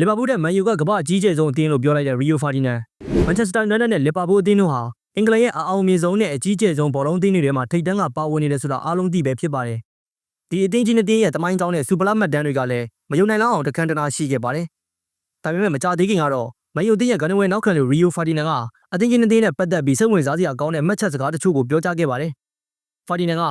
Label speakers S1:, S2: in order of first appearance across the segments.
S1: လီဗာပူးနဲ့မန်ယူကကမ္ဘာအကြီးကျယ်ဆုံးအသင်းလို့ပြောလိုက်တဲ့ရီယိုဖာဒီနန်မန်ချက်စတာယူနိုက်တက်နဲ့လီဗာပူးအသင်းတို့ဟာအင်္ဂလန်ရဲ့အအောင်မြင်ဆုံးနဲ့အကြီးကျယ်ဆုံးဘောလုံးအသင်းတွေထဲမှာထိပ်တန်းကပါဝင်နေတယ်ဆိုတာအားလုံးသိပဲဖြစ်ပါတယ်ဒီအသင်းကြီးနှစ်သင်းရဲ့တမိုင်းကြောင်းနဲ့စူပလာမတ်တန်းတွေကလည်းမယုံနိုင်လောက်အောင်တခမ်းတနာရှိခဲ့ပါတယ်ဒါပေမဲ့မကြသေးခင်ကတော့မန်ယူအသင်းရဲ့ဂန်နဝဲနောက်ခံလူရီယိုဖာဒီနန်ကအသင်းကြီးနှစ်သင်းနဲ့ပတ်သက်ပြီးစိတ်ဝင်စားစရာကောင်းတဲ့မှတ်ချက်စကားတချို့ကိုပြောကြားခဲ့ပါတယ်ဖာဒီနန်က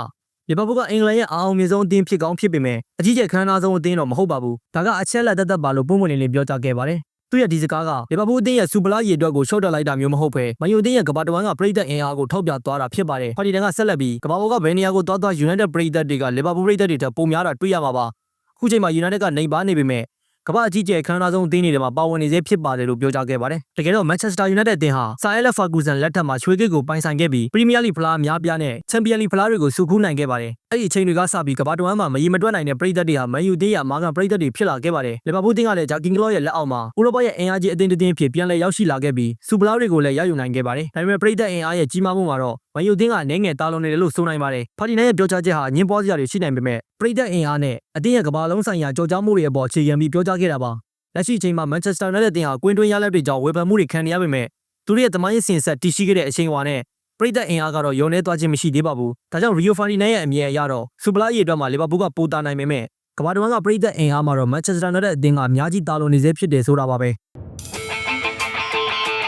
S1: လီဗာပူးကအင်္ဂလန်ရဲ့အအောင်မြင်ဆုံးအသင်းဖြစ်ကောင်းဖြစ်ပေမဲ့အကြီးကျယ်ခမ်းနားဆုံးအသင်းတော့မဟုတ်ပါဘူး။ဒါကအချက်လက်သက်သက်ပါလို့ပုံမှန်လေးလေးပြောကြားခဲ့ပါတယ်။သူ့ရဲ့ဒီစကားကလီဗာပူးအသင်းရဲ့စူပလာရေအတွက်ကိုရှော့တက်လိုက်တာမျိုးမဟုတ်ဘဲမန်ယူအသင်းရဲ့ကမ္ဘာတဝန်းကပရိသတ်အင်အားကိုထောက်ပြသွားတာဖြစ်ပါတယ်။ဖာဒီတန်ကဆက်လက်ပြီးကမ္ဘာပေါ်ကဘယ်နေရာကိုသွားသွား United ပရိသတ်တွေကလီဗာပူးပရိသတ်တွေထက်ပိုများတာတွေ့ရမှာပါ။အခုချိန်မှာ United ကနေပါနေပေမဲ့ ကမ္ဘာအကြီးကျယ်ခမ်းနားဆုံးအသင်းတွေထဲမှာပါဝင်နေစေဖြစ်ပါတယ်လို့ပြောကြားခဲ့ပါတယ်။တကယ်တော့ Manchester United အသင်းဟာ Sir Alex Ferguson လက်ထက်မှာရွှေကိတ်ကိုပိုင်ဆိုင်ခဲ့ပြီး Premier League ဖလားအများပြားနဲ့ Champions League ဖလားတွေကိုစုခူးနိုင်ခဲ့ပါတယ်။အဲ့ဒီအချိန်တွေကစပြီးကမ္ဘာတဝန်းမှာမရီမတွက်နိုင်တဲ့ပရိသတ်တွေဟာ Man U အသင်းရဲ့အမာခံပရိသတ်တွေဖြစ်လာခဲ့ပါတယ်။လီဗာပူးအသင်းကလည်းဂျာကင်ကလော့ရဲ့လက်အောက်မှာဥရောပရဲ့အင်အားကြီးအသင်းတစ်သင်းဖြစ်ပြန်လည်ရောက်ရှိလာခဲ့ပြီးစူပလာတွေကိုလည်းရယူနိုင်ခဲ့ပါတယ်။ဒါပေမဲ့ပရိသတ်အင်အားရဲ့ကြီးမားမှုမှာတော့မန်ယူအသင်းကအနေငယ်တာလွန်နေတယ်လို့ဆိုနိုင်ပါတယ်။ဖာဒီနန်ရဲ့ပြောကြားချက်ဟာညင်ပွားစရာတွေရှိနိုင်ပေမဲ့ပရိသတ်အင်အားနဲ့အသင်းရဲ့ကမ္ဘာလုံးဆိုင်ရာကြော်ကြားမှုတွေအပေါ်အခြေခံပြီးပြောကြားခဲ့တာပါ။လက်ရှိအချိန်မှာ Manchester United အသင်းဟာကွင်းတွင်းရလဒ်တွေကြောင့်ဝေဖန်မှုတွေခံနေရပေမဲ့သူတို့ရဲ့တမိုင်းစင်ဆက်တည်ရှိခဲ့တဲ့အချိန်ဝါနဲ့ပရိသတ်အင်အားကတော့ယုံနေသွားခြင်းမရှိသေးပါဘူး။ဒါကြောင့် Rio Ferdinand ရဲ့အမြင်အရတော့စူပလာရေအတွက်မှာလီဗာပူးကပိုတာနိုင်ပေမဲ့ကမ္ဘာတဝန်းကပရိသတ်အင်အားမှာတော့ Manchester United အသင်းကအများကြီးတာလွန်နေစေဖြစ်တယ်ဆိုတာပါပဲ။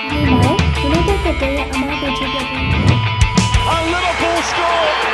S2: ဒီမှာ United ကတည်းကအမားကိုချပြပြီး
S3: And Liverpool score.